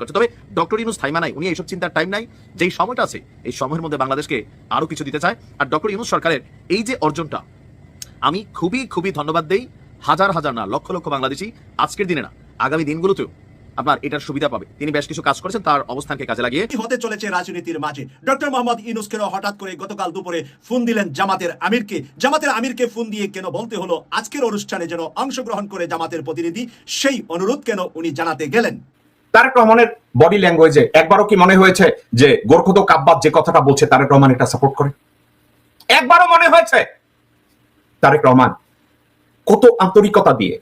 করছে। তবে ডক্টর ইউনুস থাইমা নাই, উনি এইসব চিন্তার টাইম নাই। যেই সময়টা আছে, এই সময়ের মধ্যে বাংলাদেশকে আরও কিছু দিতে চায়। আর ডক্টর ইউনুস সরকারের এই যে অর্জনটা, আমি খুবই খুবই ধন্যবাদ দেই হাজার হাজার না, লক্ষ লক্ষ বাংলাদেশি আজকের দিনে না, আগামী দিনগুলোতেও আপনার এটার সুবিধা পাবে। তিনি বেশ কিছু কাজ করেছেন, তার অবস্থানকে কাজে লাগিয়ে। হতে চলেছে রাজনীতির মাঝে। ডক্টর মোহাম্মদ ইনুসকের হঠাৎ করে গতকাল দুপুরে ফোন দিলেন জামাতের আমিরকে। জামাতের আমিরকে ফোন দিয়ে কেন বলতে হলো? আজকের অনুষ্ঠানে যেন অংশগ্রহণ করে জামাতের প্রতিনিধি, সেই অনুরোধ কেন উনি জানাতে গেলেন? তারেক রহমানের বডি ল্যাঙ্গুয়েজে একবারও কি মনে হয়েছে যে গোরখদ কাব্বাদ যে কথাটা বলছে, তারেক রহমান এটা সাপোর্ট করে? একবারও মনে হয়েছে? তারেক রহমান, কত আন্তরিকতা দিয়ে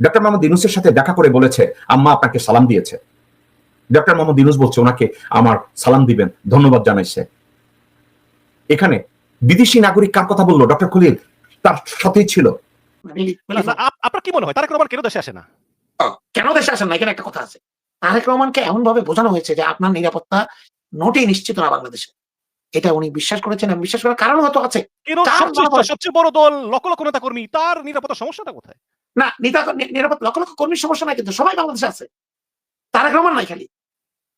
ডক্টর মোহাম্মদ ইনুসের সাথে দেখা করে বলেছে, আম্মা আপনাকে সালাম দিয়েছে। ডক্টর মোহাম্মদ ইনুস বলছে, ওনাকে আমার সালাম দিবেন, ধন্যবাদ জানাইছে এখানে বিদেশি নাগরিক কার কথা বলল? ডক্টর খলিল, তার সাথেই ছিল। আপনার কি মনে হয়? তারেক রহমান কেন দেশে আসে না? কেন দেশে আসেন না? এখানে একটা কথা আছে। তারেক রহমানকে এমন ভাবে বোঝানো হয়েছে যে আপনার নিরাপত্তা মোটেই নিশ্চিত না বাংলাদেশে। এটা উনি বিশ্বাস করেছেন এবং বিশ্বাস করার কারণ হয়তো আছে। সবচেয়ে বড় দল লক্ষ লক্ষ নেতা কর্মী তার নিরাপত্তা সমস্যাটা কোথায়? না নিতা নিরাপত্তা লক্ষ লক্ষ কর্মীর সমস্যা নাই কিন্তু সবাই বাংলাদেশে আছে। তারেক রহমান নাই খালি।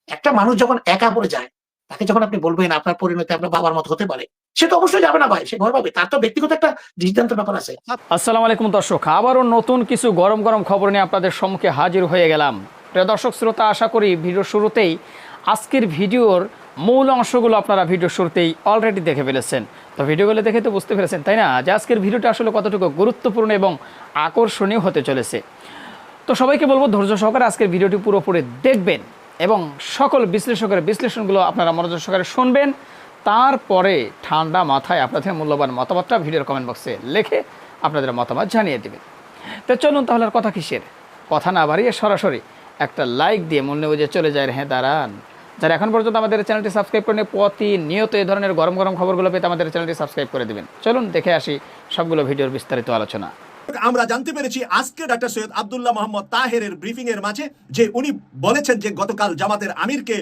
একটা মানুষ যখন একা পড়ে যায় তাকে যখন আপনি বলবেন আপনার পরিণতি আপনার বাবার মতো হতে পারে, সে তো অবশ্যই যাবে না ভাই, সে ভয় পাবে। তার তো ব্যক্তিগত একটা সিদ্ধান্তের ব্যাপার আছে। আসসালামু আলাইকুম দর্শক, আবারও নতুন কিছু গরম গরম খবর নিয়ে আপনাদের সম্মুখে হাজির হয়ে গেলাম। প্রিয় দর্শক, শ্রোতা, আশা করি ভিডিও শুরুতেই আজকের ভিডিওর মূল অংশগুলো আপনারা ভিডিও শুরুতেই অলরেডি দেখে ফেলেছেন। তো ভিডিওগুলো দেখে তো বুঝতে পেরেছেন, তাই না? যে আজকের ভিডিওটা আসলে কতটুকু গুরুত্বপূর্ণ এবং আকর্ষণীয় হতে চলেছে। তো সবাইকে বলব, ধৈর্য সহকারে আজকের ভিডিওটি পুরোপুরি দেখবেন। এবং সকল বিশ্লেষকের বিশ্লেষণগুলো আপনারা মনোযোগ সহকারে শুনবেন। তারপরে ঠান্ডা মাথায় আপনাদের মূল্যবান মতামতটা ভিডিওর কমেন্ট বক্সে লিখে আপনাদের মতামত জানিয়ে দেবেন। তো চলুন তাহলে আর কথা কিসের? কথা না বাড়িয়ে সরাসরি একটা লাইক দিয়ে মূল্য বুঝে চলে যায়। হ্যাঁ দাঁড়ান। যারা এখন পর্যন্ত আমাদের চ্যানেলটি সাবস্ক্রাইব করেন প্রতিনিয়ত এই ধরনের গরম গরম খবরগুলো পেতে আমাদের চ্যানেলটি সাবস্ক্রাইব করে দেবেন। চলুন দেখে আসি সবগুলো ভিডিওর বিস্তারিত আলোচনা। আমরা জানতে পেরেছি আজকে ডাক্তার সৈয়দ আবদুল্লাহ মোহাম্মদ ব্রিফিং এর মাঝে যে উনি বলেছেন যে গতকাল জামাতের আমিরকে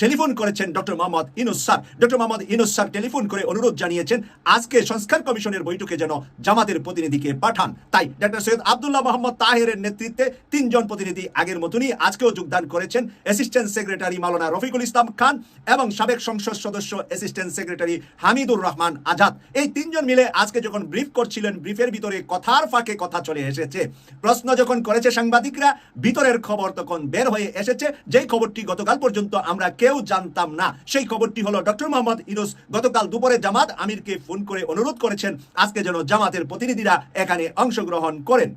টেলিফোন করেছেন doctor Mohammad Yunus sir. Doctor Mohammad Yunus sir telephone করে অনুরোধ জানিয়েছেন, আজকে সংস্কার কমিশনের বৈঠকে যেন জামাতের প্রতিনিধিকে পাঠান। তাই ডক্টর সৈয়দ আব্দুল্লাহ মোহাম্মদ তাহেরের নেতৃত্বে তিনজন প্রতিনিধি আগের মতনই আজকেও যোগদান করেছেন অ্যাসিস্ট্যান্ট সেক্রেটারি মাওলানা রফিকুল ইসলাম খান এবং সাবেক সংসদ সদস্য অ্যাসিস্ট্যান্ট সেক্রেটারি হামিদুর রহমান আজাদ। এই তিনজন মিলে আজকে যখন ব্রিফ করছিলেন, ব্রিফের ভিতরে কথার ফাঁকে কথা চলে এসেছে। প্রশ্ন যখন করেছে সাংবাদিকরা, ভিতরের খবর তখন বের হয়ে এসেছে। যেই খবরটি গতকাল পর্যন্ত আমরা কেউ জানতাম না। সেই খবরটি হলো, ডক্টর মোহাম্মদ ইনুস গতকাল দুপুরে জামাত আমিরকে ফোন করে অনুরোধ করেছেন, আজকে যেন জামাতের প্রতিনিধিরা এখানে অংশগ্রহণ করেন।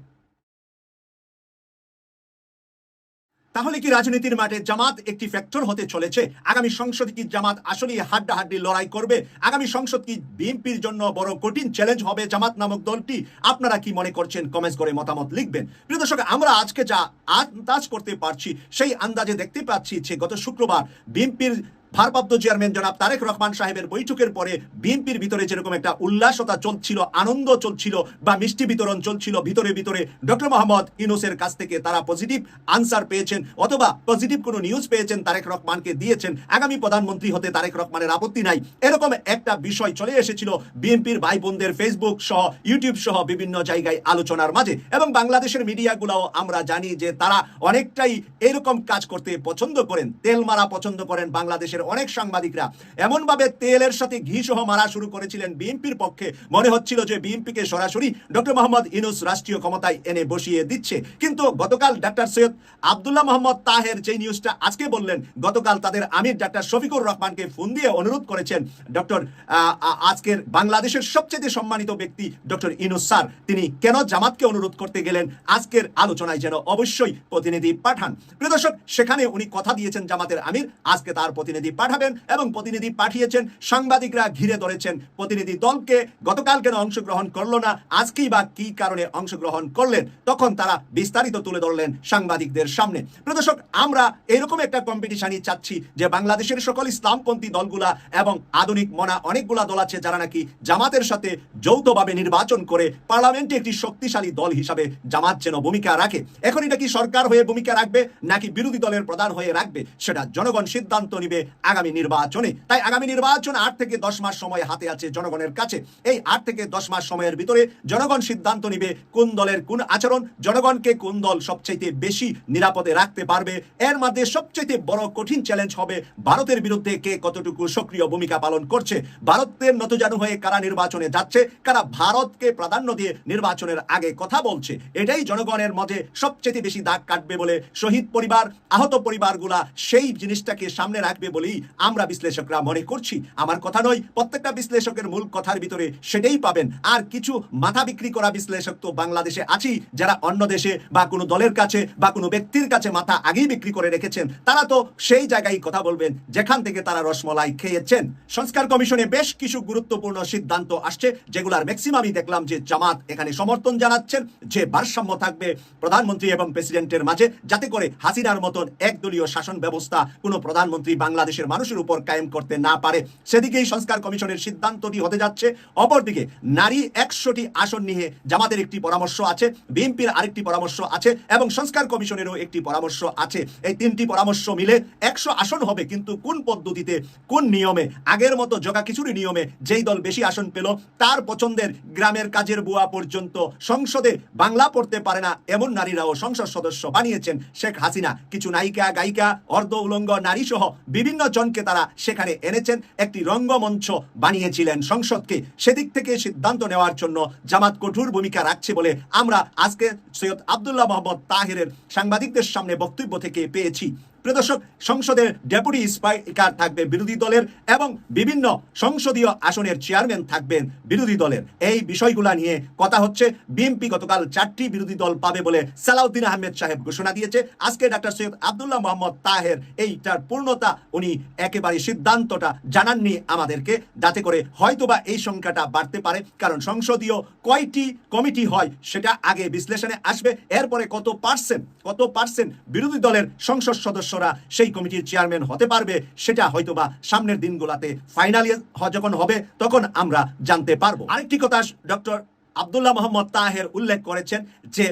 তাহলে কি রাজনীতির মাঠে জামাত একটি ফ্যাক্টর হতে চলেছে? আগামী সংসদ কি জামাত আসলে হাড্ডাহাড্ডি লড়াই করবে? আগামী সংসদ কি বিএনপির জন্য বড় কঠিন চ্যালেঞ্জ হবে জামাত নামক দলটি? আপনারা কি মনে করছেন? কমেন্টস করে মতামত লিখবেন। প্রিয় দর্শক, আমরা আজকে যা আন্দাজ করতে পারছি, সেই আন্দাজে দেখতে পাচ্ছি যে গত শুক্রবার বিএনপির ভারপ্রাপ্ত চেয়ারম্যান জনাব তারেক রহমান সাহেবের বৈঠকের পরে বিএনপির ভিতরে যেরকম একটা উল্লাসতা চলছিল, আনন্দ চলছিল বা মিষ্টি বিতরণ চলছিল ভিতরে ভিতরে, ডক্টর মোহাম্মদ ইউনুসের কাছ থেকে তারা পজিটিভ আনসার পেয়েছেন অথবা পজিটিভ কোনো নিউজ পেয়েছেন তারেক রহমানকে দিয়েছেন। আগামী প্রধানমন্ত্রী হতে তারেক রহমানের আপত্তি নাই। এরকম একটা বিষয় চলে এসেছিল বিএনপির ভাই বোনদের ফেসবুক সহ ইউটিউব সহ বিভিন্ন জায়গায় আলোচনার মাঝে। এবং বাংলাদেশের মিডিয়াগুলোও আমরা জানি যে তারা অনেকটাই এরকম কাজ করতে পছন্দ করেন তেল মারা পছন্দ করেন বাংলাদেশের অনেক সাংবাদিকরা। এমনভাবে তেলের সাথে ঘি সহ মারা শুরু করেছিলেন বিএনপির পক্ষে। মনে হচ্ছিল যে বিএনপিকে সরাসরি ডক্টর মোহাম্মদ ইনুস রাষ্ট্রীয় ক্ষমতায় এনে বসিয়ে দিচ্ছে। কিন্তু গতকাল ডাক্তার সৈয়দ আব্দুল্লাহ মোহাম্মদ তাহের যে নিউজটা আজকে বললেন, গতকাল তাদের আমির ডাক্তার শফিকুর রহমানকে ফোন দিয়ে অনুরোধ করেছেন ডক্টর আজকের বাংলাদেশের সবচেয়ে সম্মানিত ব্যক্তি ডক্টর ইনুস স্যার। তিনি কেন জামাতকে অনুরোধ করতে গেলেন? আজকের আলোচনায় যেন অবশ্যই প্রতিনিধি পাঠান। প্রিয় দর্শক, সেখানে উনি কথা দিয়েছেন জামাতের আমির। আজকে তার প্রতিনিধি পাঠাবেন এবং প্রতিনিধি পাঠিয়েছেন, সাংবাদিকরা ঘিরে ধরেছেন। প্রতিনিধি দলকে গতকাল কেন অংশগ্রহণ করল না, আজকেই বা কি কারণে অংশগ্রহণ করলেন, তখন তারা বিস্তারিত তুলে ধরলেন সাংবাদিকদের সামনে। প্রিয় দর্শক, আমরা এরকম একটা কম্পিটিশনই চাচ্ছি যে বাংলাদেশের সকল ইসলামপন্থী দলগুলা এবং আধুনিক মনা অনেকগুলা দল আছে যারা নাকি জামাতের সাথে যৌথভাবে নির্বাচন করে পার্লামেন্টে একটি শক্তিশালী দল হিসাবে জামাত যেন ভূমিকা রাখে। এখন এটা কি সরকার হয়ে ভূমিকা রাখবে, নাকি বিরোধী দলের প্রধান হয়ে রাখবে, সেটা জনগণ সিদ্ধান্ত নিবে আগামী নির্বাচনে। তাই আগামী নির্বাচন আট থেকে দশ মাস সময় হাতে আছে জনগণের কাছে। এই আট থেকে দশ মাস সময়ের ভিতরে জনগণ সিদ্ধান্ত নিবে কোন দলের কোন আচরণ। জনগণকে কোন দল সবচাইতে বেশি নিরাপদে রাখতে পারবে। এর মধ্যে সবচাইতে বড় কঠিন চ্যালেঞ্জ হবে ভারতের বিরুদ্ধে কে কতটুকু সক্রিয় ভূমিকা পালন করছে। ভারতের নতজানু হয়ে কারা নির্বাচনে যাচ্ছে, কারা ভারতকে প্রাধান্য দিয়ে নির্বাচনের আগে কথা বলছে, এটাই জনগণের মধ্যে সবচেয়ে বেশি দাগ কাটবে বলে শহীদ পরিবার, আহত পরিবারগুলা সেই জিনিসটাকে সামনে রাখবে বলেই আমরা বিশ্লেষকরা মনে করছি, আমার কথা নয়, প্রত্যেকটা বিশ্লেষকের মূল কথার ভিতরে সেটাই পাবেন। আর কিছু মাথা বিক্রি করা বিশ্লেষক তো বাংলাদেশে আছি, যারা অন্য দেশে বা কোনো দলের কাছে বা কোনো ব্যক্তির কাছে মাথা আগেই বিক্রি করে রেখেছেন, তারা তো সেই জায়গায় কথা বলবেন, যেখান থেকে তারা রসমলাই খেয়েছেন। সংস্কার কমিশনে বেশ কিছু গুরুত্বপূর্ণ সিদ্ধান্ত আসছে, যেগুলার ম্যাক্সিমামই দেখলাম যে জামাত এখানে সমর্থন জানাচ্ছেন, যে ভারসাম্য থাকবে প্রধানমন্ত্রী এবং প্রেসিডেন্টের মাঝে, যাতে করে হাসিনার মতন একদলীয় শাসন ব্যবস্থা কোনো প্রধানমন্ত্রী বাংলাদেশের মানুষের উপর কায়েম করতে না পারে। সেদিকেই সংস্কার কমিশনের সিদ্ধান্তটি হতে যাচ্ছে। অপরদিকে, নারী একশোটি আসন নিয়ে জামাতের একটি পরামর্শ আছে, বিএনপির আরেকটি পরামর্শ আছে এবং সংস্কার কমিশনেরও একটি পরামর্শ আছে। এই তিনটি পরামর্শ মিলে একশো আসন হবে, কিন্তু কোন পদ্ধতিতে, কোন নিয়মে, আগের মতো জগা খিচুড়ি নিয়মে যেই দল বেশি আসন পেল, তার পছন্দের গ্রামের কাজের বুয়া পর্যন্ত সংসদে বাংলা পড়তে পারে না এমন নারীরাও সংসদ সদস্য বানিয়েছেন শেখ হাসিনা। কিছু নায়িকা, গায়িকা, অর্ধ উলঙ্গ নারী সহ বিভিন্ন জনকে তারা সেখানে এনেছেন। একটি রঙ্গমঞ্চ বানিয়েছিলেন সংসদকে। সেদিক থেকে সিদ্ধান্ত নেওয়ার জন্য জামাত কঠোর ভূমিকা রাখছে বলে আমরা আজকে সৈয়দ আবদুল্লাহ মোহাম্মদ তাহিরের সাংবাদিকদের সামনে বক্তব্য থেকে পেয়েছি। প্রিয় দর্শক সংসদের ডেপুটি স্পিকার থাকবে বিরোধী দলের এবং বিভিন্ন সংসদীয় আসনের চেয়ারম্যান থাকবেন বিরোধী দলের। এই বিষয়গুলা নিয়ে কথা হচ্ছে বিএনপি গতকাল চারটি বিরোধী দল পাবে বলে সালাউদ্দিন আহমেদ সাহেব ঘোষণা দিয়েছে। আজকে ডাক্তার সৈয়দ আবদুল্লাহ মোহাম্মদ তাহের এইটার পূর্ণতা উনি একেবারে সিদ্ধান্তটা জানাননি আমাদেরকে। যাতে করে হয়তোবা এই সংখ্যাটা বাড়তে পারে, কারণ সংসদীয় কয়টি কমিটি হয় সেটা আগে বিশ্লেষণে আসবে। এরপরে কত পার্সেন্ট কত পার্সেন্ট বিরোধী দলের সংসদ সদস্যরা সেই কমিটির চেয়ারম্যান হতে পারবে, সেটা হয়তোবা সামনের দিনগুলোতে ফাইনালি যখন হবে, তখন আমরা জানতে পারব। আরেকটি কথা ডক্টর আবদুল্লাহ মোহাম্মদ তাহের উল্লেখ করেছেন যে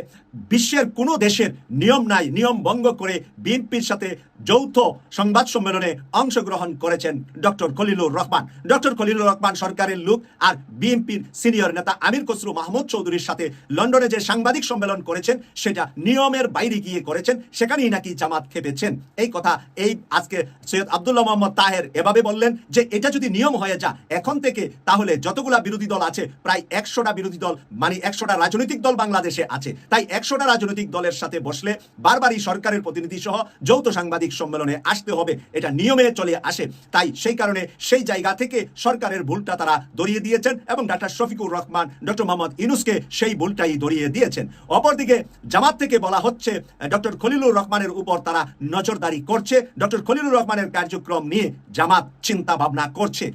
বিশ্বের কোনো দেশের নিয়ম নাই, নিয়ম ভঙ্গ করে বিএনপির সাথে যৌথ সংবাদ সম্মেলনে অংশগ্রহণ করেছেন ডক্টর খলিলুর রহমান। ডক্টর খলিলুর রহমান সরকারের লোক আর বিএনপির সিনিয়র নেতা আমির খসরু মাহমুদ চৌধুরীর সাথে লন্ডনে যে সাংবাদিক সম্মেলন করেছেন, সেটা নিয়মের বাইরে গিয়ে করেছেন, সেখানেই নাকি জামাত খেপেছেন। এই কথা এই আজকে সৈয়দ আবদুল্লাহ মোহাম্মদ তাহের এভাবে বললেন যে, এটা যদি নিয়ম হয়ে যা এখন থেকে তাহলে যতগুলা বিরোধী দল আছে, প্রায় একশোটা বিরোধী দল মানে একশোটা রাজনৈতিক দল বাংলাদেশে আছে। তাই একশোটা রাজনৈতিক দলের সাথে বসলে বারবারই সরকারের প্রতিনিধি সহ যৌথ সাংবাদিক সম্মেলনে আসতে হবে। এটা নিয়মে চলে আসে। তাই সেই কারণে সেই জায়গা থেকে সরকারের ভুলটা তারা দরিয়ে দিয়েছেন এবং ডাক্তার শফিকুর রহমান, ডক্টর মোহাম্মদ ইনুসকে সেই ভুলটাই দরিয়ে দিয়েছেন। অপরদিকে জামাত থেকে বলা হচ্ছে, ডক্টর খলিলুর রহমানের উপর তারা নজরদারি করছে। ডক্টর খলিলুর রহমানের কার্যক্রম নিয়ে জামাত চিন্তা ভাবনা করছে।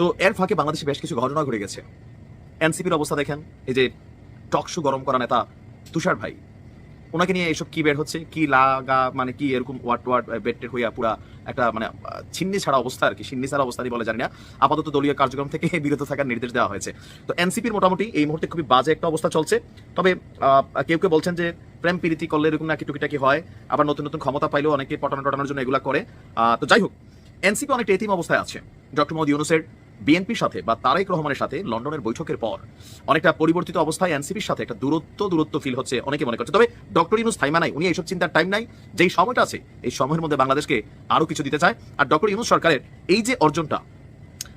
তো এর ফাঁকে বাংলাদেশে বেশ কিছু ঘটনা ঘটে গেছে। এনসিপির অবস্থা দেখেন, এই যে টকশো গরম করা নেতা তুষার ভাই, ওনাকে নিয়ে এসব কি বের হচ্ছে? কি লাগা মানে কি এরকম ওয়ার্ড ওয়ার্ড বেটের হইয়া পুরা একটা মানে ছিন্নি ছাড়া অবস্থা আর কি। সিন্নি ছাড়া অবস্থা বলে জানি না। আপাতত দলীয় কার্যক্রম থেকে বিরত থাকার নির্দেশ দেওয়া হয়েছে। তো এনসিপির মোটামুটি এই মুহূর্তে খুবই বাজে একটা অবস্থা চলছে। তবে কেউ কেউ বলছেন যে, প্রেম প্রীতি করলে এরকম নাকি টুকিটাকি হয়, আবার নতুন নতুন ক্ষমতা পাইলেও অনেকে পটানো টটানোর জন্য এগুলা করে। তো যাই হোক, এনসিপি অনেকটা এতিম অবস্থায় আছে। ডক্টর মোহাম্মদ ইউনুসের বিএনপির সাথে বা তারেক রহমানের সাথে লন্ডনের বৈঠকের পর অনেকটা পরিবর্তিত অবস্থায় এনসিপির সাথে একটা দূরত্ব দূরত্ব ফিল হচ্ছে অনেকে মনে করছে। তবে ডক্টর ইউনুস থাইমা নাই উনি এইসব চিন্তার টাইম নাই। যেই সময়টা আছে, এই সময়ের মধ্যে বাংলাদেশকে আরও কিছু দিতে চায়। আর ডক্টর ইউনুস সরকারের এই যে অর্জনটা,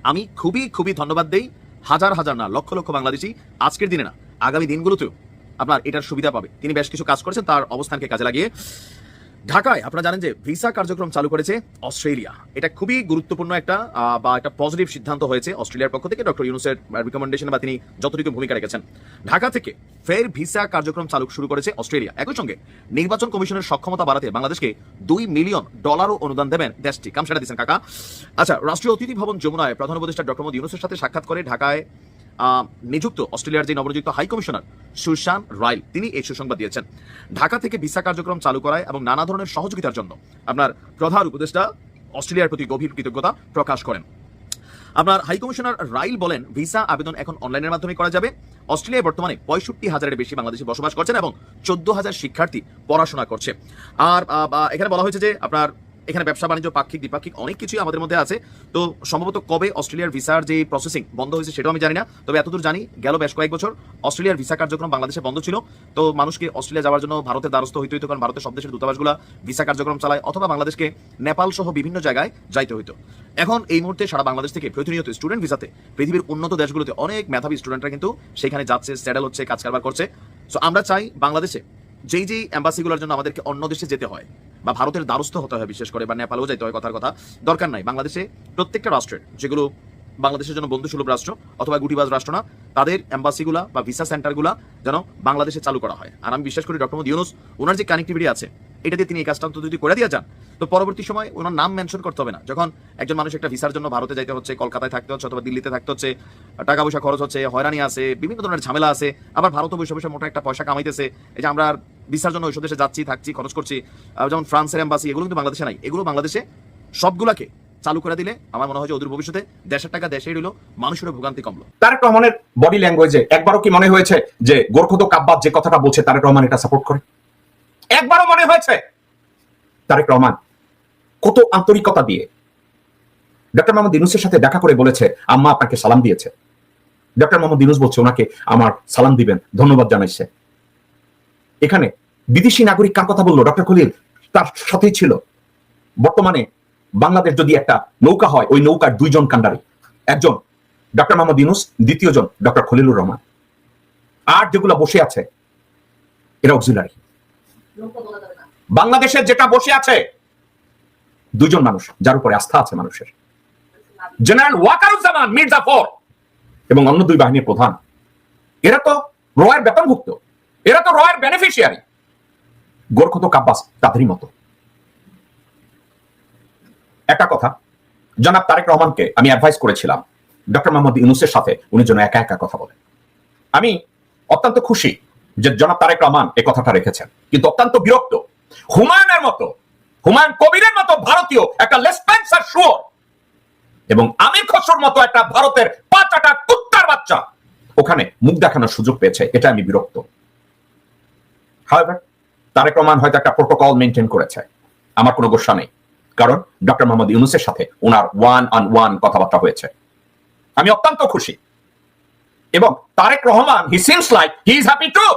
আমি খুবই খুবই ধন্যবাদ দেই। হাজার হাজার না, লক্ষ লক্ষ বাংলাদেশি আজকের দিনে না, আগামী দিনগুলোতেও আপনার এটার সুবিধা পাবে। তিনি বেশ কিছু কাজ করেছেন, তার অবস্থানকে কাজে লাগিয়ে। ঢাকায় আপনারা জানেন যে ভিসা কার্যক্রম চালু করেছে অস্ট্রেলিয়া। এটা খুবই গুরুত্বপূর্ণ একটা বা একটা পজিটিভ সিদ্ধান্ত হয়েছে অস্ট্রেলিয়ার পক্ষ থেকে ডক্টর ইউনুসের রিকমেন্ডেশন বা তিনি যতটুকু ভূমিকা রেখেছেন। ঢাকা থেকে ফের ভিসা কার্যক্রম চালু শুরু করেছে অস্ট্রেলিয়া। একই সঙ্গে নির্বাচন কমিশনের সক্ষমতা বাড়াতে বাংলাদেশকে দুই মিলিয়ন ডলারও অনুদান দেবেন দেশটি। কাম সেটা দিচ্ছেন কাকা। আচ্ছা রাষ্ট্রীয় অতিথি ভবন যমুনায় প্রধান উপদেষ্টা ডক্টর মোদী ইউনুসের সাথে সাক্ষাৎ করে ঢাকায় নিযুক্ত অস্ট্রেলিয়ার যে নবনিযুক্ত হাই কমিশনার সুশান রাইল, তিনি এই সুসংবাদ দিয়েছেন। ঢাকা থেকে ভিসা কার্যক্রম চালু করায় এবং নানা ধরনের সহযোগিতার জন্য আপনার প্রধান উপদেষ্টা অস্ট্রেলিয়ার প্রতি গভীর কৃতজ্ঞতা প্রকাশ করেন। আপনার হাই কমিশনার রাইল বলেন, ভিসা আবেদন এখন অনলাইনের মাধ্যমে করা যাবে। অস্ট্রেলিয়ায় বর্তমানে পঁয়ষট্টি হাজারের বেশি বাংলাদেশি বসবাস করছেন এবং চোদ্দ হাজার শিক্ষার্থী পড়াশোনা করছে। আর এখানে বলা হয়েছে যে আপনার এখানে ব্যবসা, বাণিজ্য, পাক্ষিক, দ্বিপাক্ষিক অনেক কিছুই আমাদের মধ্যে আছে। তো সম্ভবত কবে অস্ট্রেলিয়ার ভিসার যে প্রসেসিং বন্ধ হয়েছে সেটাও আমি জানি না। তবে এতদূর জানি গেল বেশ কয়েক বছর অস্ট্রেলিয়ার ভিসা কার্যক্রম বাংলাদেশে বন্ধ ছিল। তো মানুষকে অস্ট্রেলিয়া যাওয়ার জন্য ভারতের দ্বারস্থ হইতে হইতো কারণ ভারতের সব দেশের দূতাবাসগুলো ভিসা কার্যক্রম চালায় অথবা বাংলাদেশকে নেপাল সহ বিভিন্ন জায়গায় যাইতে হইতো। এখন এই মুহূর্তে সারা বাংলাদেশ থেকে প্রতিনিয়ত স্টুডেন্ট ভিসাতে পৃথিবীর উন্নত দেশগুলোতে অনেক মেধাবী স্টুডেন্টরা কিন্তু সেখানে যাচ্ছে সেটেল হচ্ছে, কাজ কারবার করছে। সো আমরা চাই বাংলাদেশে যেই যেই অ্যাম্বাসিগুলোর জন্য আমাদেরকে অন্য দেশে যেতে হয় বা ভারতের দ্বারস্থ হতে হয় বিশেষ করে, বা নেপালেও যাইতে হয় কথার কথা। দরকার নাই। বাংলাদেশে প্রত্যেকটা রাষ্ট্রের, যেগুলো বাংলাদেশের জন্য বন্ধুসুলভ রাষ্ট্র অথবা গুটিবাজ রাষ্ট্র না, তাদের অ্যাম্বাসিগুলা বা ভিসা সেন্টারগুলা যেন বাংলাদেশে চালু করা হয়। আর আমি বিশ্বাস করি ডক্টর মোদী ইউনুস, ওনার যে কানেক্টিভিটি আছে, এটা দিয়ে তিনি এই কাজটা অন্তত যদি করে দিয়ে যান, তো পরবর্তী সময় ওনার নাম মেনশন করতে হবে না। যখন একজন মানুষ একটা ভিসার জন্য ভারতে যাইতে হচ্ছে, কলকাতায় থাকতে হচ্ছে অথবা দিল্লিতে থাকতে হচ্ছে, টাকা পয়সা খরচ হচ্ছে, হয়রানি আছে, বিভিন্ন ধরনের ঝামেলা আছে, আবার ভারতও বসে বসে মোটা একটা পয়সা কামাইতেছে, এই যে আমরা ভিসার জন্য ওইসব দেশে যাচ্ছি, থাকছি, খরচ করছি। যেমন ফ্রান্সের এম্বাসি এগুলো কিন্তু বাংলাদেশে নাই। এগুলো বাংলাদেশে সবগুলাকে চালু করে দিলে আমার মনে হয় যে অদূর ভবিষ্যতে দেশের টাকা দেশেই রইল, মানুষেরও ভোগান্তি কমলো। তারেক রহমানের বডি ল্যাঙ্গুয়েজে একবারও কি মনে হয়েছে যে গোরখত কাব্বাদ যে কথাটা বলছে, তারেক রহমান এটা সাপোর্ট করে? একবারও মনে হয়েছে? তারেক রহমান, কত আন্তরিকতা দিয়ে ডক্টর মোহাম্মদ ইউনুসের সাথে দেখা করে বলেছে, আম্মা আপনাকে সালাম দিয়েছে। ডক্টর মোহাম্মদ ইউনুস বলছে, ওনাকে আমার সালাম দিবেন, ধন্যবাদ জানাইছে। এখানে বিদেশি নাগরিক কার কথা বলল? ডক্টর খলিল, তার সাথেই ছিল। বর্তমানে বাংলাদেশ যদি একটা নৌকা হয়, ওই নৌকার দুইজন কান্ডারি একজন ডক্টর মোহাম্মদ ইউনুস দ্বিতীয় জন ডক্টর খলিলুর রহমান। আর যেগুলো বসে আছে, এরা অক্সিলারি। বাংলাদেশের যেটা বসে আছে দুজন মানুষ, যার উপরে আস্থা আছে মানুষের। জেনারেল ওয়াকারুজ্জামান মির্জাফর এবং অন্য দুই বাহিনীর প্রধান। এরা তো রয়ের বেতনভুক্ত। এরা তো রয়ের বেনিফিশিয়ারি গোরখত কাব্বাস তাদেরই মতো। একটা কথা, জনাব তারেক রহমানকে আমি অ্যাডভাইস করেছিলাম, ডক্টর মোহাম্মদ ইউনুসের সাথে, উনি যেন একা একা কথা বলেন। আমি অত্যন্ত খুশি যে জনাব তারেক রহমান এই কথাটা রেখেছেন। কিন্তু অত্যন্ত বিরক্ত, হুমায়ুনের মতো, হুমায়ুন কবিরের মতো ভারতীয়, একটা লেসপেন্সার শুয়োর এবং আমির খসরুর মতো একটা ভারতের পাঁচাটা কুত্তার বাচ্চা ওখানে মুখ দেখানোর সুযোগ পেয়েছে, এটা আমি বিরক্ত। হাওয়েভার তারেক রহমান হয়তো একটা প্রোটোকল মেনটেন করেছে। আমার কোনো গোসা নেই। কারণ ডক্টর মোহাম্মদ ইউনুসের সাথে ওনার ওয়ান অন ওয়ান কথাবার্তা হয়েছে। আমি অত্যন্ত খুশি। এবং Tarique Rahman he seems like he is happy to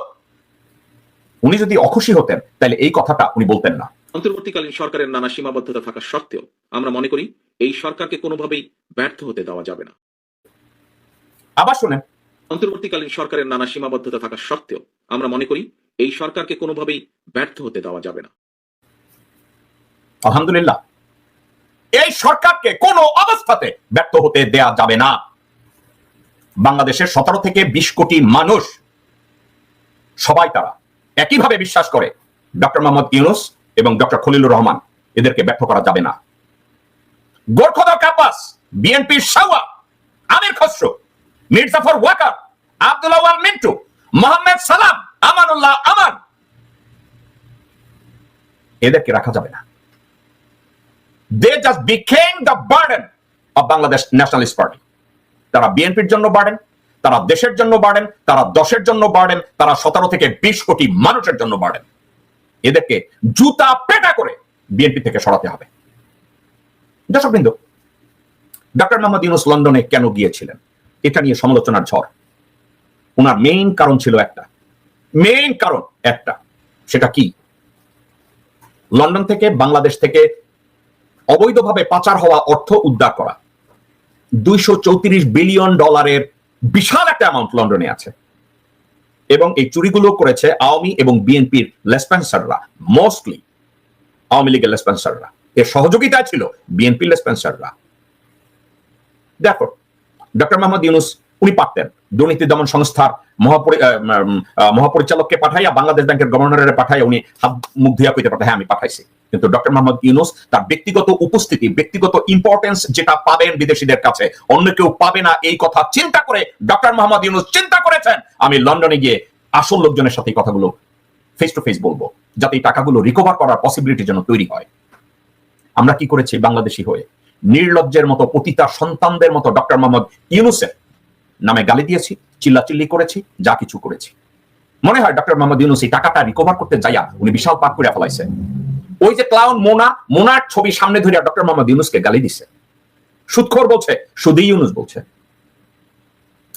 উনি যদি অখুশি হতেন তাহলে এই কথাটা উনি বলতেন না। অন্তর্বর্তীকালীন সরকারের নানা সীমাবদ্ধতা থাকা সত্ত্বেও আমরা মনে করি এই সরকারকে কোনোভাবেই ব্যর্থ হতে দেওয়া যাবে না। আবার শুনেন। অন্তর্বর্তীকালীন সরকারের নানা সীমাবদ্ধতা থাকা সত্ত্বেও আমরা মনে করি এই সরকারকে কোনোভাবেই ব্যর্থ হতে দেওয়া যাবে না। আলহামদুলিল্লাহ। এই সরকারকে কোন অবস্থাতে ব্যর্থ হতে দেয়া যাবে না। বাংলাদেশের সতেরো থেকে বিশ কোটি মানুষ, সবাই তারা একইভাবে বিশ্বাস করে, ডক্টর মোহাম্মদ ইউনুস এবং ডক্টর খলিলুর রহমান এদেরকে ব্যর্থ করা যাবে না। গোরখদর কাব্বাস বিএনপির সাওয়া আমির খসরু, মির্জাফর ওয়াকার, আব্দুল আওয়াল মিন্টু মোহাম্মদ সালাম, আমানুল্লাহ আমান এদেরকে রাখা যাবে না। They just became the burden of Bangladesh Nationalist Party. তারা বিএনপির জন্য বাড়েন তারা দেশের জন্য বাড়েন তারা দশের জন্য বাড়েন তারা সতেরো থেকে বিশ কোটি মানুষের জন্য বাড়েন এদেরকে জুতা পেটা করে বিএনপি থেকে সরাতে হবে। দর্শকবৃন্দ ডক্টর মোহাম্মদ ইউনুস লন্ডনে কেন গিয়েছিলেন? এটা নিয়ে সমালোচনার ঝড়। ওনার মেইন কারণ ছিল একটা। মেইন কারণ একটা, সেটা কি? লন্ডন থেকে, বাংলাদেশ থেকে অবৈধভাবে পাচার হওয়া অর্থ উদ্ধার করা। দুইশো চৌত্রিশ বিলিয়ন ডলারের বিশাল একটা অ্যামাউন্ট লন্ডনে আছে। এবং এই চুরিগুলো করেছে আওয়ামী এবং বিএনপির লেসপেন্সাররা মোস্টলি আওয়ামী লীগের লেসপেন্সাররা। এর সহযোগিতায় ছিল বিএনপির লেসপেন্সাররা। দেখো, ডক্টর মোহাম্মদ ইউনুস উনি পারতেন। দুর্নীতি দমন সংস্থার মহাপরি মহাপরিচালককে পাঠাইয়া বাংলাদেশ ব্যাংকের গভর্নরের পাঠাইয়া উনি হাত, মুখ ধুইয়া কইতে পারতেন হ্যাঁ আমি পাঠাইছি। কিন্তু ডক্টর মোহাম্মদ ইউনুস তার ব্যক্তিগত উপস্থিতি, ব্যক্তিগত ইম্পর্টেন্স যেটা পাবেন বিদেশিদের কাছে, অন্য কেউ পাবে না এই কথা চিন্তা করে ডক্টর মোহাম্মদ ইউনুস চিন্তা করেছেন। আমি লন্ডনে গিয়ে আসল লোকজনের সাথে কথাগুলো ফেস টু ফেস বলব, যাতে এই টাকাগুলো রিকভার করার পসিবিলিটি যেন তৈরি হয়। আমরা কি করেছি বাংলাদেশি হয়ে? নির্লজ্জের মতো পতিতা সন্তানদের মতো ডক্টর মোহাম্মদ ইউনুসের নামে গালি দিয়েছি, চিল্লাচিল্লি করেছি, যা কিছু করেছি। মনে হয় ডক্টর মোহাম্মদ ইউনুস এই টাকাটা রিকভার করতে যাইয়া উনি বিশাল পাপ করে ফেলাইছে। ওই যে ক্লাউন মোনা, মোনার ছবি সামনে ধরে ডক্টর মোহাম্মদ ইউনুসকে গালি দিছে। সুদখোর বলছে, সুদী ইউনুস বলছে।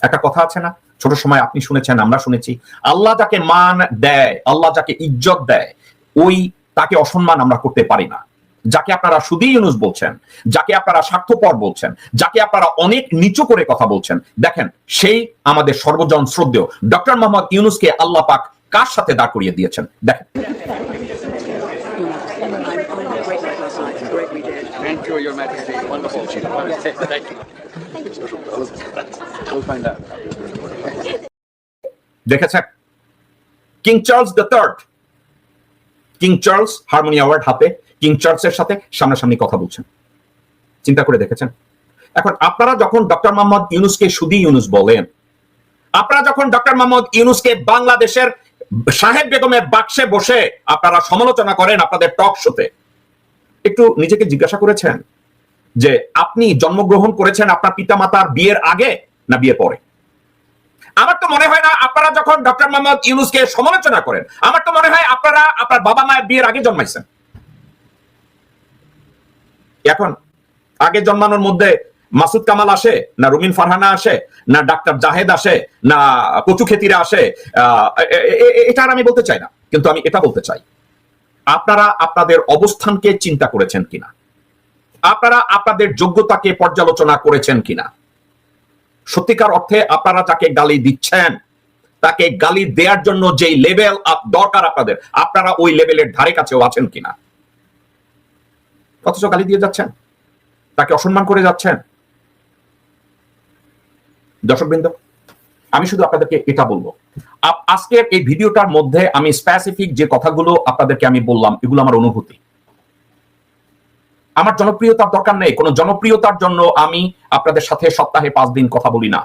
একটা কথা আছে না, ছোট সময় আপনি শুনেছেন, আমরা শুনেছি, আল্লাহ যাকে মান দেয়, আল্লাহ যাকে ইজ্জত দেয়, ওই তাকে অসম্মান আমরা করতে পারি না। যাকে আপনারা সুদী ইউনুস বলছেন যাকে আপনারা স্বার্থপর বলছেন যাকে আপনারা অনেক নিচু করে কথা বলছেন দেখেন সেই আমাদের সর্বজন শ্রদ্ধেয় ডক্টর মোহাম্মদ ইউনুসকে আল্লাহ পাক কার সাথে দাঁড় করিয়ে দিয়েছেন দেখেন Thank you, Your Majesty. Wonderful. Thank you. We'll find out. দেখেছেন King Charles the third King Charles harmony award হাতে কিং চার্লসের সাথে সামনাসামনি কথা বলছেন। চিন্তা করে দেখেছেন? এখন আপনারা যখন ডক্টর মোহাম্মদ ইউনুসকে সুদী ইউনুস বলেন, আপনারা যখন ডক্টর মোহাম্মদ ইউনুসকে বাংলাদেশের সাহেব বেগমের বাক্সে বসে আপনারা সমালোচনা করেন আপনাদের টক শোতে, একটু নিজেকে জিজ্ঞাসা করেছেন যে আপনি জন্মগ্রহণ করেছেন আপনার পিতামাতার বিয়ের আগে না বিয়ে পরে? আমার তো মনে হয় না আপনারা যখন ডক্টর মোহাম্মদ ইউনুসকে সমালোচনা করেন, আমার তো মনে হয় আপনারা আপনার বাবা মায়ের বিয়ের আগে জন্মাইছেন। এখন? আগে জন্মানোর মধ্যে মাসুদ কামাল আসে, না রুমিন ফারহানা আসে, না ডাক্তার জাহেদ আসে, না কচু খেতিরা আসে এটা আর আমি বলতে চাই না, কিন্তু আমি এটা বলতে চাই। আপনারা আপনাদের অবস্থানকে চিন্তা করেছেন কিনা? আপনারা আপনাদের যোগ্যতাকে পর্যালোচনা করেছেন কিনা? সত্যিকার অর্থে আপনারা তাকে গালি দিচ্ছেন। তাকে গালি দেওয়ার জন্য যেই লেভেল দরকার আপনাদের, আপনারা ওই লেভেলের ধারে কাছেও আছেন কিনা? অথচ গালি দিয়ে যাচ্ছেন? তাকে অসম্মান করে যাচ্ছেন? দর্শকবৃন্দ, আমি শুধু আপনাদেরকে এটা বলব। আজকের এই ভিডিওটার মধ্যে আমি স্পেসিফিক যে কথাগুলো আপনাদেরকে আমি বললাম, এগুলো আমার অনুভূতি। আমার জনপ্রিয়তার দরকার নেই। কোনো জনপ্রিয়তার জন্য আমি আপনাদের সাথে সপ্তাহে পাঁচ দিন কথা বলি না।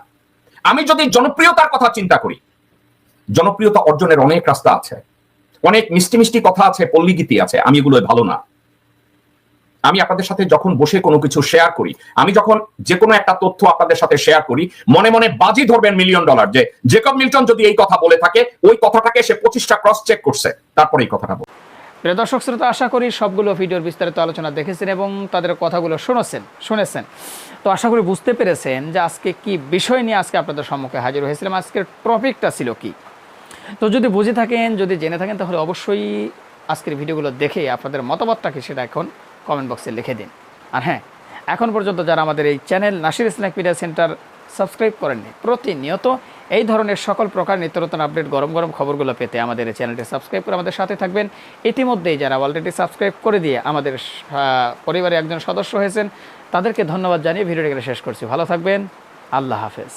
আমি যদি জনপ্রিয়তার কথা চিন্তা করি, জনপ্রিয়তা অর্জনের অনেক রাস্তা আছে। অনেক মিষ্টি মিষ্টি কথা আছে, পল্লীগীতি আছে। আমি এগুলো ভালো না। আমি আপনাদের সাথে যখন বসে কোনো কিছু শেয়ার করি, আমি যখন যে কোনো একটা তথ্য আপনাদের সাথে শেয়ার করি, মনে মনে বাজি ধরবেন মিলিয়ন ডলার যে জেকব মিল্টন যদি এই কথা বলে থাকে, ওই কথাটাকে সে পঁচিশটা ক্রস চেক করছে। তারপরে এই কথাটা বলবে। প্রিয় দর্শক শ্রোতা, আশা করি সবগুলো ভিডিওর বিস্তারিত আলোচনা দেখেছেন এবং তাদের কথাগুলো শুনেছেন শুনেছেন। তো আশা করি বুঝতে পেরেছেন যে আজকে কি বিষয় নিয়ে আজকে আপনাদের সম্মুখে হাজির হয়েছিলাম। আজকের টপিকটা ছিল কি? তো যদি বুঝে থাকেন, যদি জেনে থাকেন, তাহলে অবশ্যই আজকের ভিডিওগুলো দেখে আপনাদের মতামতটাকে সেটা এখন কমেন্ট বক্সে লিখে দিন। আর হ্যাঁ এখন পর্যন্ত যারা আমাদের এই channel Nasir snack media centre subscribe করেননি, প্রতিনিয়ত এই ধরনের সকল প্রকার নিত্য নতুন আপডেট, গরম গরম খবরগুলো পেতে আমাদের এই চ্যানেলটি সাবস্ক্রাইব করে আমাদের সাথে থাকবেন। ইতিমধ্যেই যারা অলরেডি সাবস্ক্রাইব করে দিয়ে আমাদের পরিবারে একজন সদস্য হয়েছেন, তাদেরকে ধন্যবাদ জানিয়ে ভিডিওটি শেষ করছি। ভালো থাকবেন, আল্লাহ হাফেজ।